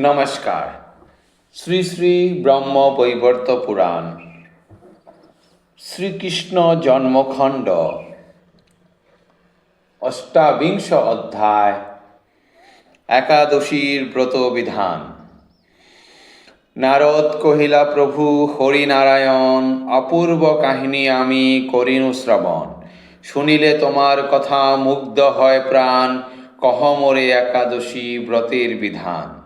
নমস্কার। শ্রী শ্রী ব্রহ্ম বৈবর্ত পুরাণ। শ্রীকৃষ্ণ জন্মখণ্ড। অষ্টাবিংশ অধ্যায়, একাদশীর ব্রত বিধান। নারদ কহিলা, প্রভু, হরিনারায়ণ, অপূর্ব কাহিনী আমি করিনু শ্রবণ। শুনিলে তোমার কথা মুগ্ধ হয় প্রাণ, কহ মোরে একাদশী ব্রতের বিধান।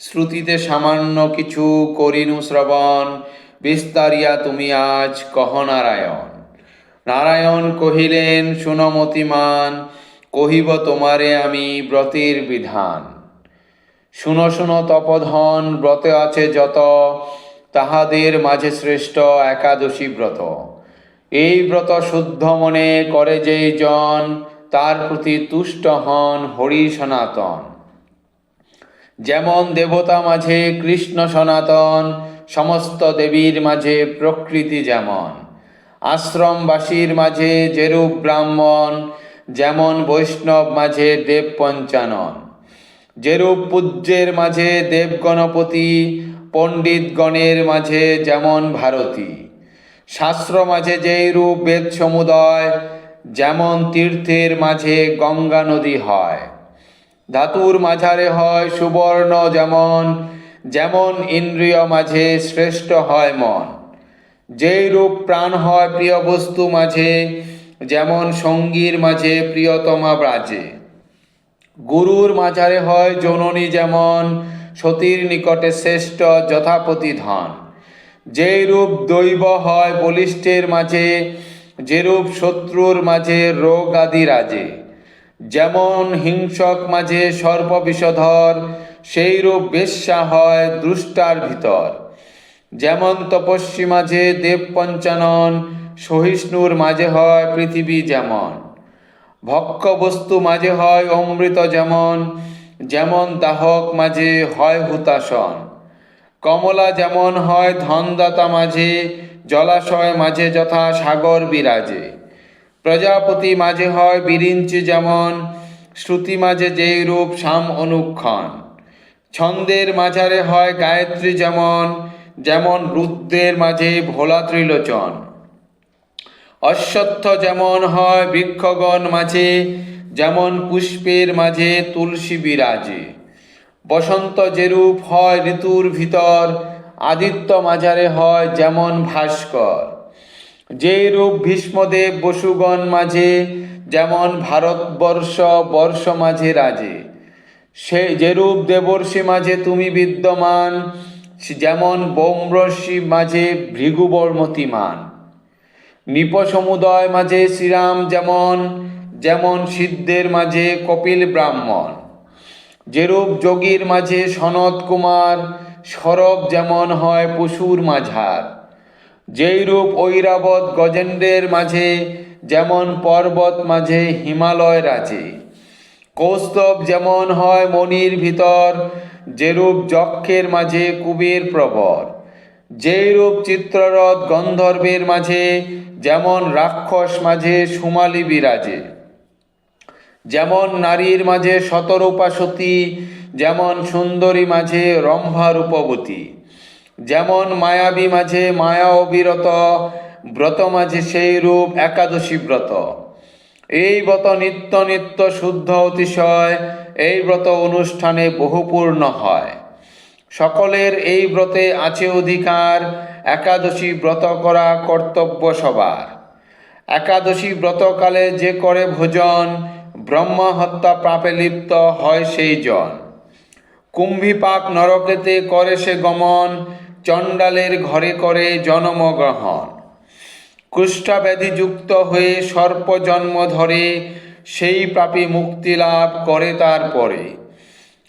শ্রুতিতে সামান্য কিছু করিনু শ্রবণ, বিস্তারিয়া তুমি আজ কহ নারায়ণ। নারায়ণ কহিলেন সুনমতিমান কহিব তোমারে আমি ব্রতের বিধান। শুনো শুনো তপধন, ব্রতে আছে যত, তাহাদের মাঝে শ্রেষ্ঠ একাদশী ব্রত। এই ব্রত শুদ্ধ মনে করে যেই জন, তার প্রতি তুষ্ট হন হরি সনাতন। যেমন দেবতা মাঝে কৃষ্ণ সনাতন, সমস্ত দেবীর মাঝে প্রকৃতি যেমন। আশ্রমবাসীর মাঝে যেরূপ ব্রাহ্মণ, যেমন বৈষ্ণব মাঝে দেব পঞ্চানন। যেরূপ পূজ্যের মাঝে দেব গণপতি পণ্ডিতগণের মাঝে যেমন ভারতী। শাস্ত্র মাঝে যেই রূপ বেদ সমুদয়, যেমন তীর্থের মাঝে গঙ্গা নদী হয়। ধাতুর মাঝারে হয় সুবর্ণ যেমন যেমন ইন্দ্রিয় মাঝে শ্রেষ্ঠ হয় মন। যেই রূপ প্রাণ হয় প্রিয় বস্তু মাঝে, যেমন সঙ্গীর মাঝে প্রিয়তমা ব্রাজে। গুরুর মাঝারে হয় জননী যেমন, সতীর নিকটে শ্রেষ্ঠ যথাপতি ধন। যেই রূপ দৈব হয় বলিষ্ঠের মাঝে যেরূপ শত্রুর মাঝে রোগ আদি রাজে। যেমন হিংসক মাঝে সর্প বিষধর সেই রূপ বেশ্যা হয় দুষ্টার ভিতর। যেমন তপস্বী মাঝে দেব পঞ্চানন, সহিষ্ণুর মাঝে হয় পৃথিবী যেমন। ভক্ষ বস্তু মাঝে হয় অমৃত যেমন যেমন দাহক মাঝে হয় হুতাসন কমলা যেমন হয় ধনদাতা মাঝে, জলাশয় মাঝে যথা সাগর বিরাজে। প্রজাপতি মাঝে হয় বিরিঞ্চি যেমন, শ্রুতি মাঝে যেই রূপ সাম অনুক্ষণ। ছন্দের মাঝারে হয় গায়ত্রী যেমন যেমন রুদ্রের মাঝে ভোলা ত্রিলোচন। অশ্বত্থ যেমন হয় বৃক্ষগণ মাঝে, যেমন পুষ্পের মাঝে তুলসী বিরাজে। বসন্ত যেরূপ হয় ঋতুর ভিতর, আদিত্য মাঝারে হয় যেমন ভাস্কর। যেই রূপ ভীষ্মদেব বসুগণ মাঝে, যেমন ভারতবর্ষ বর্ষ মাঝে রাজে। সে যেরূপ দেবর্ষি মাঝে তুমি বিদ্যমান যেমন বোমরর্ষি মাঝে ভৃগুবর্মতিমান নৃপ সমুদয় মাঝে শ্রীরাম যেমন যেমন সিদ্ধের মাঝে কপিল ব্রাহ্মণ। যেরূপ যোগীর মাঝে সনত কুমার সরব যেমন হয় পশুর মাঝার। যেই রূপ ঐরাবত গজেন্দ্রের মাঝে, যেমন পর্বত মাঝে হিমালয় রাজে। কৌস্তব যেমন হয় মনির ভিতর, যেরূপ যক্ষের মাঝে কুবের প্রবর। যেইরূপ চিত্ররথ গন্ধর্বের মাঝে, যেমন রাক্ষস মাঝে সুমালি বিরাজে। যেমন নারীর মাঝে শতরূপা সতী, যেমন সুন্দরী মাঝে রম্ভা রূপবতী। যেমন মায়াবী মাঝে মায়া অবিরত, ব্রত মাঝে সেই রূপ একাদশী ব্রত। এই ব্রত নিত্য নিত্য শুদ্ধ অতিশয়, এই ব্রত অনুষ্ঠানে বহুপূর্ণ হয়। সকলের এই ব্রতে আছে অধিকার, একাদশী ব্রত করা কর্তব্য সবার। একাদশী ব্রতকালে যে করে ভোজন, ব্রহ্ম হত্যা পাপে লিপ্ত হয় সেই জন কুম্ভীপাক নরকেতে করে সে গমন চণ্ডালের ঘরে করে জন্মগ্রহণ। কুষ্ঠাব্যাধিযুক্ত হয়ে সর্প জন্ম ধরে সেই পাপী মুক্তি লাভ করে তারপরে।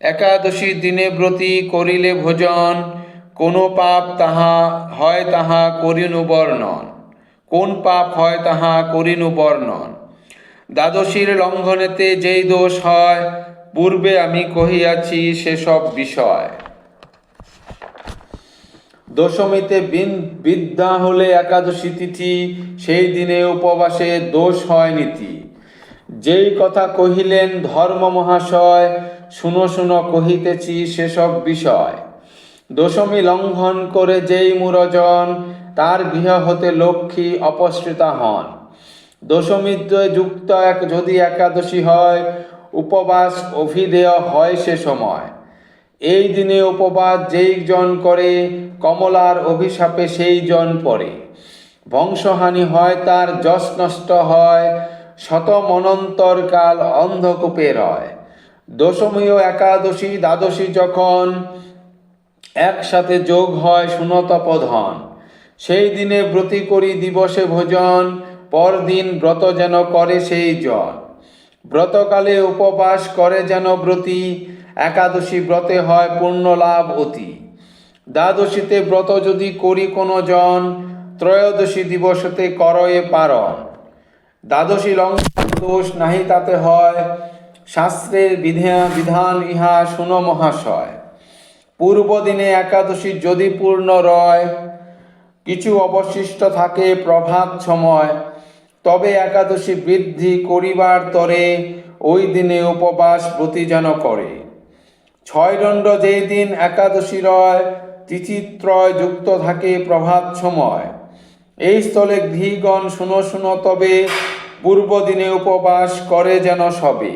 একাদশী দিনে ব্রতী করিলে ভোজন, কোনো পাপ তাহা হয় তাহা করিনু বর্ণন। কোন পাপ হয় তাহা করিনু বর্ণন। দ্বাদশীর লঙ্ঘনেতে যেই দোষ হয়, পূর্বে আমি কহিয়াছি সেসব বিষয়। দশমীতে বিদ্যা হলে একাদশী তিথি, সেই দিনে উপবাসে দোষ হয় নীতি। যেই কথা কহিলেন ধর্ম মহাশয়, শুনো শুনো কহিতেছি সেসব বিষয়। দশমী লঙ্ঘন করে যেই মুরজন, তার গৃহ হতে লক্ষ্মী অপসৃতা হন। দশমীদ্বয় যুক্ত এক যদি একাদশী হয়, উপবাস অভিধেয় হয় সে সময়। এই দিনে উপবাস যেই জন করে, কমলার অভিশাপে সেই জন পড়ে। বংশহানি হয় তার, যশ নষ্ট হয় শত মনন্তর কাল অন্ধকূপে রয়। দশমী ও একাদশী, দ্বাদশী যখন একসাথে যোগ হয় সুনতপধন। সেই দিনে ব্রতি করি দিবসে ভোজন, পরদিন ব্রত যেন করে সেই জন। ব্রতকালে উপবাস করে যেন ব্রতী একাদশী ব্রতে হয় পূর্ণ লাভ অতি। দ্বাদশীতে ব্রত যদি করি কোনো জন, ত্রয়োদশী দিবসতে করয়ে পারণ দ্বাদশী লঙ্ঘন দোষ নাহি তাতে হয়, শাস্ত্রের বিধা বিধান ইহা শুন মহাশয়। পূর্ব দিনে একাদশী যদি পূর্ণ রয়, কিছু অবশিষ্ট থাকে প্রভাত সময়, তবে একাদশী বৃদ্ধি করিবার তরে ওই দিনে উপবাস প্রতিজন করে। ছয় দণ্ড যেই দিন একাদশী রয় তিথিত্রয় যুক্ত থাকে প্রভাত সময়। এই স্থলে গৃহগণ শুনো শুনো তবে পূর্ব দিনে উপবাস করে যেন সবে।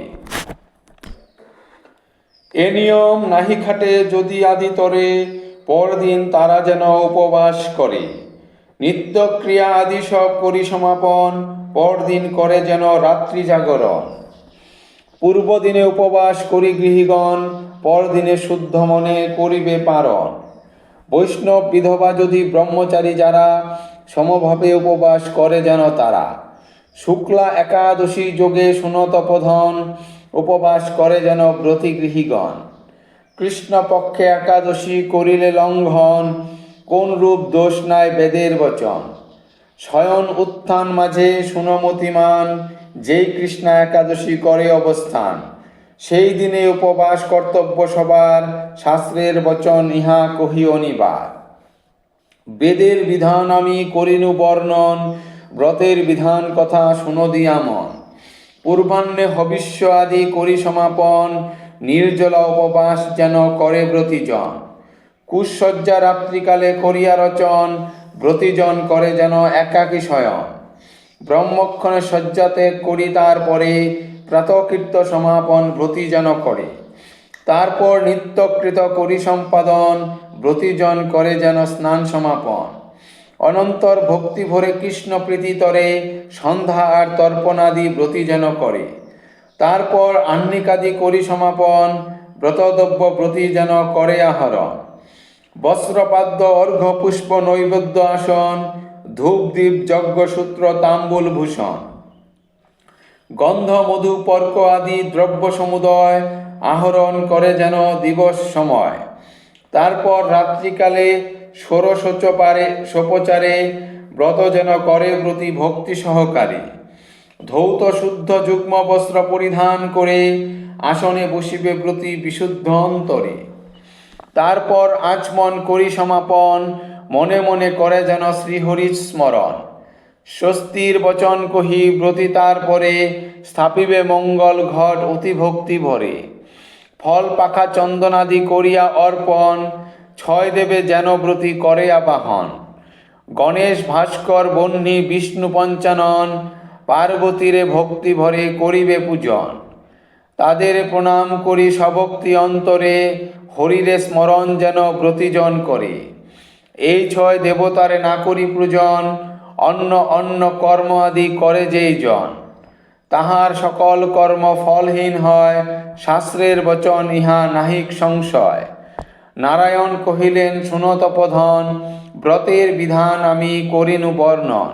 এ নিয়ম নাহি খাটে যদি আদি তরে, পরদিন তারা যেন উপবাস করে। নিত্যক্রিয়া আদি সব করি সমাপন পরদিন করে যেন রাত্রি জাগরণ। পূর্ব দিনে উপবাস করি গৃহীগণ পরদিনে শুদ্ধ মনে করিবে পারণ। বৈষ্ণব বিধবা যদি ব্রহ্মচারী যারা, সমভাবে উপবাস করে যেন তারা। শুক্লা একাদশী যোগে সুনতপধন উপবাস করে যেন ব্রতী গৃহীগণ। কৃষ্ণপক্ষে একাদশী করিলে লঙ্ঘন, কোন রূপ দোষ নাই বেদের বচন। শয়ন উত্থান মাঝে সুনমতিমান, যেই কৃষ্ণ একাদশী করে অবস্থান। সেই দিনে উপবাস কর্তব্য সবার, শাস্ত্রের বচন ইহা কহি অনিবার। বেদের বিধান আমি করিনু বর্ণন, ব্রতের বিধান কথা শুনো দিয়ামন পূর্বাহ্নে হবিষ্য আদি করি সমাপন, নির্জলা উপবাস যেন করে ব্রতিজন কুশয্যা রাত্রিকালে করিয়া রচন ব্রতিজন করে যেন একাকী শয়ন। ব্রহ্মক্ষণে শয্যাতে করি তারপরে প্রাতকৃত্য সমাপন ব্রতি যেন করে। তারপর নিত্যকৃত করি সম্পাদন ব্রতিজন করে যেন স্নান সমাপন। অনন্তর ভক্তি ভরে কৃষ্ণ প্রীতিতরে সন্ধ্যা আর তর্পণাদি ব্রতি যেন করে। তারপর আহ্নিকাদি করি সমাপন ব্রতদ্রব্য ব্রতি যেন করে আহরণ। বস্ত্রপাদ্য অর্ঘ্য পুষ্প নৈবেদ্য আসন ধূপ দীপ যজ্ঞসূত্র, তাম্বুল ভূষণ। গন্ধ, মধু, পর্ক আদি দ্রব্য সমুদয় আহরণ করে যেন দিবস সময়। তারপর রাত্রিকালে ষোড়শোচপারে, সোপচারে ব্রত যেন করে প্রতি ভক্তি সহকারে। ধৌত শুদ্ধ যুগ্ম বস্ত্র পরিধান করে আসনে বসিবে প্রতি বিশুদ্ধ অন্তরে। তারপর আচমন করি সমাপন, মনে মনে করে যেন শ্রীহরির স্মরণ স্বস্তির বচন কহি ব্রতি তারপরে স্থাপিবে মঙ্গল ঘট অতি ভক্তি ভরে। ফল পাখা চন্দনাদি করিয়া অর্পণ, ছয় দেবে যেন ব্রতি করে আবাহন। গণেশ ভাস্কর বহ্নি বিষ্ণু পঞ্চানন, পার্বতীরে ভক্তি ভরে করিবে পূজন। তাদের প্রণাম করি সভক্তি অন্তরে, হরিরে স্মরণ যেন ব্রতিজন করে। এই ছয় দেবতারে না করি পূজন অন্য অন্য কর্ম আদি করে যেই জন। তাহার সকল কর্ম ফলহীন হয়, শাস্ত্রের বচন ইহা নাহিক সংশয়। নারায়ণ কহিলেন শুনতপধন ব্রতের বিধান আমি করিনু বর্ণন।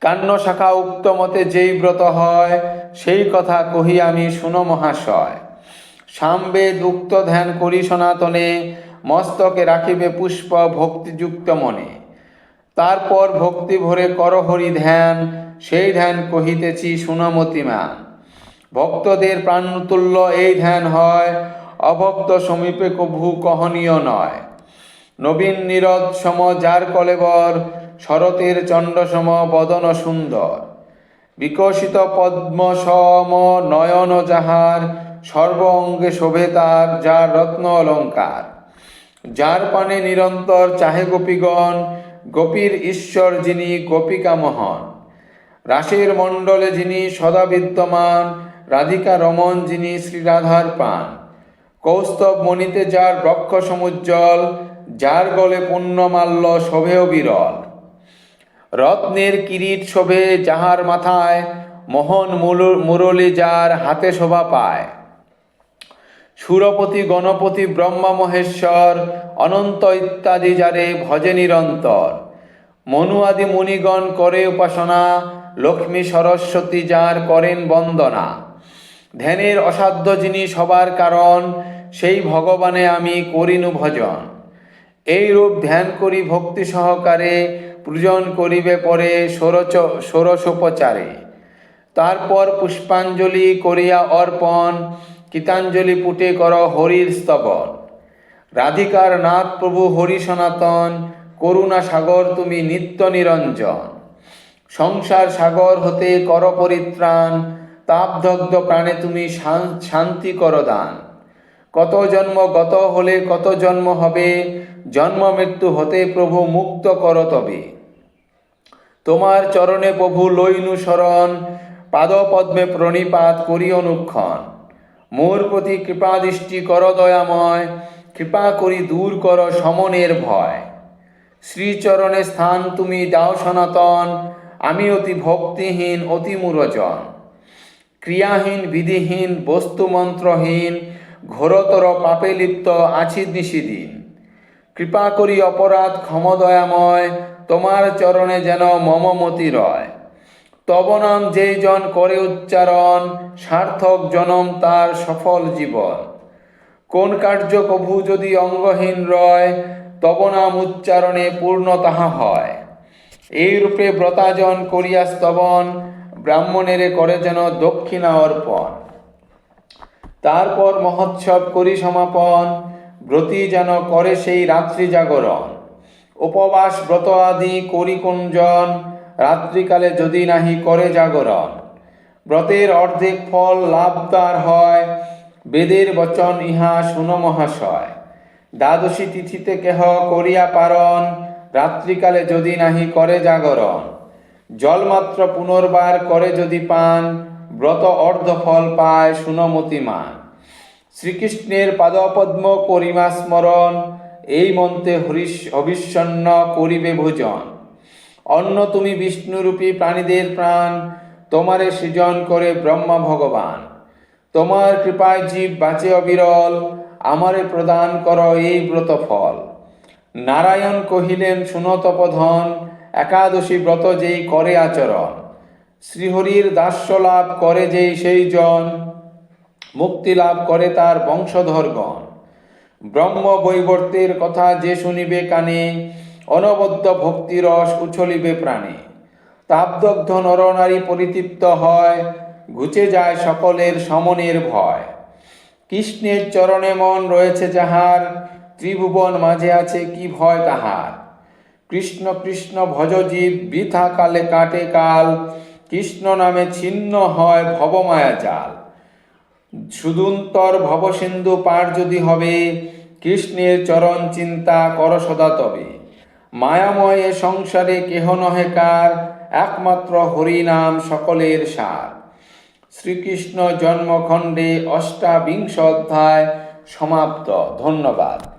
কান্য শাখা উক্ত মতে যেই ব্রত হয়, সেই কথা কহি আমি শুনো মহাশয়। সামবেদ উক্ত ধ্যান করি সনাতনে, মস্তকে রাখিবে পুষ্প ভক্তিযুক্ত মনে। তারপর ভক্তি ভরে করহরি ধ্যান, সেই ধ্যান কহিতেছি সুনমতিমান ভক্তদের প্রাণতুল্য এই ধ্যান হয়, অভক্ত সমীপে কভু কহনীয় নয়। নবীন নীরদ সম যার কলেবর শরতের চণ্ড সম বদন সুন্দর। বিকশিত পদ্ম সম নয়ন যাহার, সর্ব অঙ্গে শোভে তার যার রত্ন অলঙ্কার। যার পানে নিরন্তর চাহে গোপীগণ গোপীর ঈশ্বর যিনি গোপিকা মহান। রাসের মণ্ডলে যিনি সদা বিদ্যমান, রাধিকা রমন যিনি শ্রীরাধার পান। কৌস্তব মণিতে যার বক্ষ সমুজ্জ্বল, যার গলে পুণ্যমাল্য শোভেও বিরল। রত্নের কিরিট শোভে যাহার মাথায়, মোহন মুরলী যার হাতে শোভা পায়। সুরপতি, গণপতি, ব্রহ্মা মহেশ্বর, অনন্ত ইত্যাদি যারে ভজে নিরন্তর। মনু আদি মুনিগণ করে উপাসনা, লক্ষ্মী সরস্বতী যার করেন বন্দনা। ধ্যানের অসাধ্য যিনি সবার কারণ, সেই ভগবানে আমি করিনু ভজন। এই রূপ ধ্যান করি ভক্তি সহকারে, পূজন করিবে পরে ষোড়চ, ষোড়শোপচারে। তারপর পুষ্পাঞ্জলি করিয়া অর্পণ গীতাঞ্জলি পুটে কর হরির স্তবন। রাধিকার নাথ প্রভু হরি সনাতন, করুণা সাগর তুমি নিত্য নিরঞ্জন। সংসার সাগর হতে কর পরিত্রাণ তাপদগ্ধ প্রাণে তুমি শান- শান্তি কর দান। কত জন্ম গত হলে কত জন্ম হবে, জন্ম মৃত্যু হতে প্রভু মুক্ত কর তবে। তোমার চরণে প্রভু লইনু শরণ, পাদপদ্মে প্রণিপাত করি অনুক্ষণ মোর প্রতি কৃপাদৃষ্টি কর দয়াময়, কৃপা করি দূর কর সমনের ভয়। শ্রীচরণে স্থান তুমি দাও সনাতন, আমি অতি ভক্তিহীন, অতি মূরজন। ক্রিয়াহীন, বিধিহীন, বস্তু বস্তুমন্ত্রহীন ঘোরতর পাপে লিপ্ত আছি নিশিদিন। কৃপা করি অপরাধ ক্ষমদয়াময় তোমার চরণে যেন মমমতি রয়। তব নাম জন করে উচ্চারণ, সার্থক জনম তার সফল জীবন। কোন কার্য কভু যদি অঙ্গহীন রয় তব নাম উচ্চারণে পূর্ণ তাহা হয়। এই রূপে ব্রতাজন করিয়া স্তবন ব্রাহ্মণেরে করে যেন দক্ষিণা অর্পণ। তারপর মহোৎসব করি সমাপন, ব্রতী যেন করে সেই রাত্রি জাগরণ। উপবাস ব্রত আদি করি কুঞ্জন রাত্রিকালে যদি নাহি করে জাগরণ, ব্রতের অর্ধেক ফল লাভ তার হয়, বেদের বচন ইহা শুন মহাশয়। দ্বাদশী তিথিতে কেহ করিয়া পারণ, রাত্রিকালে যদি নাহি করে জাগরণ, জলমাত্র পুনর্বার করে যদি পান, ব্রত অর্ধ ফল পায় সুনমতিমান শ্রীকৃষ্ণের পাদপদ্ম করিমা স্মরণ, এই মন্ত্রে হরিশ অবিচ্ছন্ন করিবে ভোজন। অন্য তুমি বিষ্ণুরূপী প্রাণীদের প্রাণ, তোমারে সৃজন করে ব্রহ্মা ভগবান। তোমার কৃপায় জীব বাঁচে অবিরল, আমারে প্রদান কর এই ব্রত ফল। নারায়ণ কহিলেন সুনতপধন একাদশী ব্রত যেই করে আচরণ। শ্রীহরির দাস্য লাভ করে যেই সেই জন, মুক্তি লাভ করে তার বংশধরগণ। ব্রহ্ম বৈবর্তের কথা যে শুনিবে কানে অনবদ্য ভক্তিরস উছলিবে প্রাণে। তাপদগ্ধ নরনারী পরিতৃপ্ত হয়, ঘুচে যায় সকলের সমনের ভয়। কৃষ্ণের চরণে মন রয়েছে যাহার, ত্রিভুবন মাঝে আছে কি ভয় তাহার। কৃষ্ণ কৃষ্ণ ভজ জীব, বৃথা কালে কাটে কাল, কৃষ্ণ নামে ছিন্ন হয় ভবমায়া জাল। সুদুন্তর ভবসিন্ধু পার যদি হবে, কৃষ্ণের চরণ চিন্তা কর সদা তবে। মায়াময় সংসারে কেহ নহে কার, একমাত্র হরিনাম সকলের সার। শ্রীকৃষ্ণ জন্মখণ্ডে অষ্টাবিংশ অধ্যায় সমাপ্ত। ধন্যবাদ।